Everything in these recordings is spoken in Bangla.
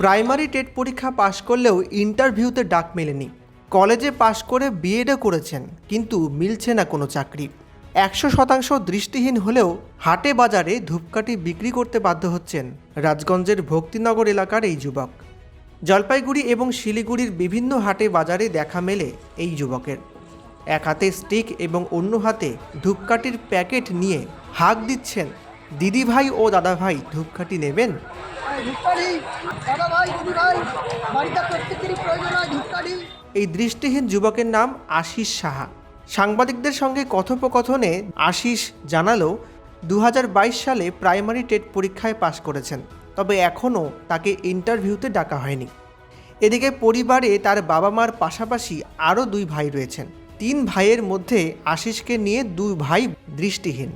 প্রাইমারি টেট পরীক্ষা পাশ করলেও ইন্টারভিউতে ডাক মেলেনি। কলেজে পাশ করে বিএডও করেছেন, কিন্তু মিলছে না কোনো চাকরি। একশো শতাংশ দৃষ্টিহীন হলেও হাটে বাজারে ধূপকাঠি বিক্রি করতে বাধ্য হচ্ছেন রাজগঞ্জের ভক্তিনগর এলাকার এই যুবক। জলপাইগুড়ি এবং শিলিগুড়ির বিভিন্ন হাটে বাজারে দেখা মেলে এই যুবকের। এক হাতে স্টিক এবং অন্য হাতে ধূপকাঠির প্যাকেট নিয়ে হাঁক দিচ্ছেন দিদিভাই ও দাদাভাই ধূপকাঠি নেবেন? এই দাদা ভাই দিদি ভাই বাড়িতে প্রত্যেকেরই প্রয়োজন ধূপকাঠি। এই দৃষ্টিহীন যুবকের নাম আশিস সাহা। সাংবাদিকদের সঙ্গে কথোপকথনে আশিস জানালো দু হাজার বাইশ সালে প্রাইমারি টেট পরীক্ষায় পাশ করেছেন তবে এখনও তাকে ইন্টারভিউতে ডাকা হয়নি। এদিকে পরিবারে তার বাবা মার পাশাপাশি আরও দুই ভাই রয়েছেন। তিন ভাইয়ের মধ্যে আশিসকে নিয়ে দুই ভাই দৃষ্টিহীন।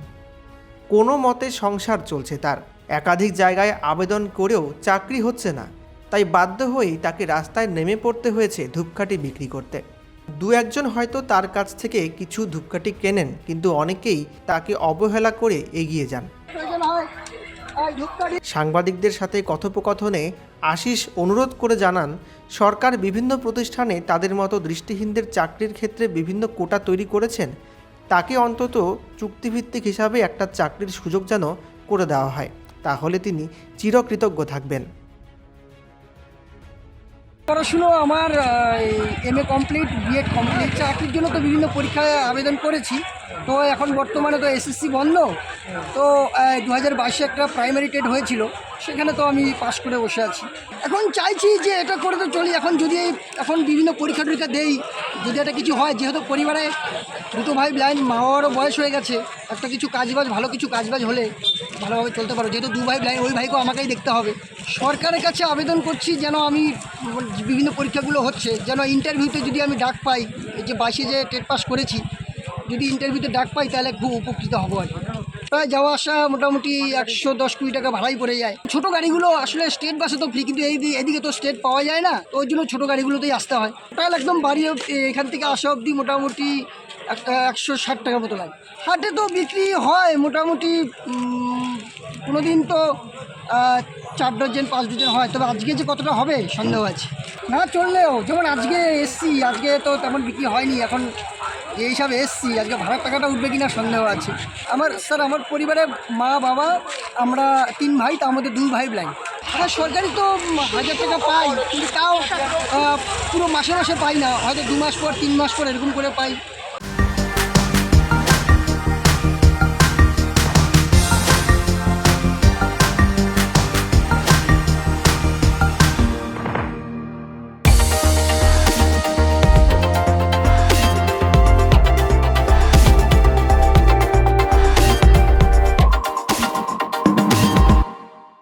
কোনো মতে সংসার চলছে তার। একাধিক জায়গায় আবেদন করেও চাকরি হচ্ছে না। তাই বাধ্য হয়েই তাকে রাস্তায় নেমে পড়তে হয়েছে ধূপকাঠি বিক্রি করতে। দু একজন হয়তো তার কাছ থেকে কিছু ধূপকাঠি কেনেন, কিন্তু অনেকেই তাকে অবহেলা করে এগিয়ে যান। সাংবাদিকদের সাথে কথোপকথনে আশিস অনুরোধ করে জানান, সরকার বিভিন্ন প্রতিষ্ঠানে তাদের মতো দৃষ্টিহীনদের চাকরির ক্ষেত্রে বিভিন্ন কোটা তৈরি করেছেন। তাকে অন্তত চুক্তিভিত্তিক হিসাবে একটা চাকরির সুযোগ যেন করে দেওয়া হয়, তাহলে তিনি চিরকৃতজ্ঞ থাকবেন। পড়াশুনো আমার M A complete BEd complete চাকরির জন্য তো বিভিন্ন পরীক্ষায় আবেদন করেছি। তো এখন বর্তমানে তো এসএসসি বন্ধ। তো দু হাজার বাইশে একটা প্রাইমারি টেট হয়েছিল, সেখানে তো আমি পাশ করে বসে আছি। এখন চাইছি যে এটা করে তো চলি, এখন যদি এখন বিভিন্ন পরীক্ষা টরীক্ষা দেই, যদি একটা কিছু হয়, যেহেতু পরিবারে দুটো ভাই ব্লাইন্ড মা বাবারও বয়স হয়ে গেছে, একটা কিছু কাজবাজ, ভালো কিছু কাজবাজ হলে ভালোভাবে চলতে পারো। যেহেতু দু ভাই ব্লাইন্ড ওই ভাইকেও আমাকেই দেখতে হবে। সরকারের কাছে আবেদন করছি যেন আমি বিভিন্ন পরীক্ষাগুলো হচ্ছে, যেন ইন্টারভিউতে যদি আমি ডাক পাই, এই যে বাইশে যে টেট পাস করেছি, যদি ইন্টারভিউতে ডাক পাই, তাহলে খুব উপকৃত হব আর যাওয়া আসা মোটামুটি একশো দশ কুড়ি টাকা ভাড়াই পড়ে যায়। ছোটো গাড়িগুলো আসলে স্টেট বাসে তো ফ্রি কিন্তু এই এদিকে তো স্টেট পাওয়া যায় না, তো ওই জন্য ছোটো গাড়িগুলোতেই আসতে হয়। টোটাল একদম বাড়ি এখান থেকে আসা অবধি মোটামুটি একশো ষাট টাকার মতো লাগে। হাটে তো বিক্রি হয় মোটামুটি কোনো দিন তো চার ডজন পাঁচ ডজন হয়। তবে আজকে যে কতটা হবে সন্দেহ আছে। না চললেও, যেমন আজকে এসছি, আজকে তো তেমন বিক্রি হয়নি, এখন এই সব এসছি, আজকে ভাড়ার টাকাটা উঠবে কিনা সন্দেহ আছে। আমার, স্যার, আমার পরিবারে মা, বাবা, আমরা তিন ভাই, তার মধ্যে দুই ভাই লাইন হ্যাঁ সরকারি তো হাজার টাকা পাই, কিন্তু তাও পুরো মাসে মাসে পাই না। হয়তো দু মাস পর, তিন মাস পর এরকম করে পাই।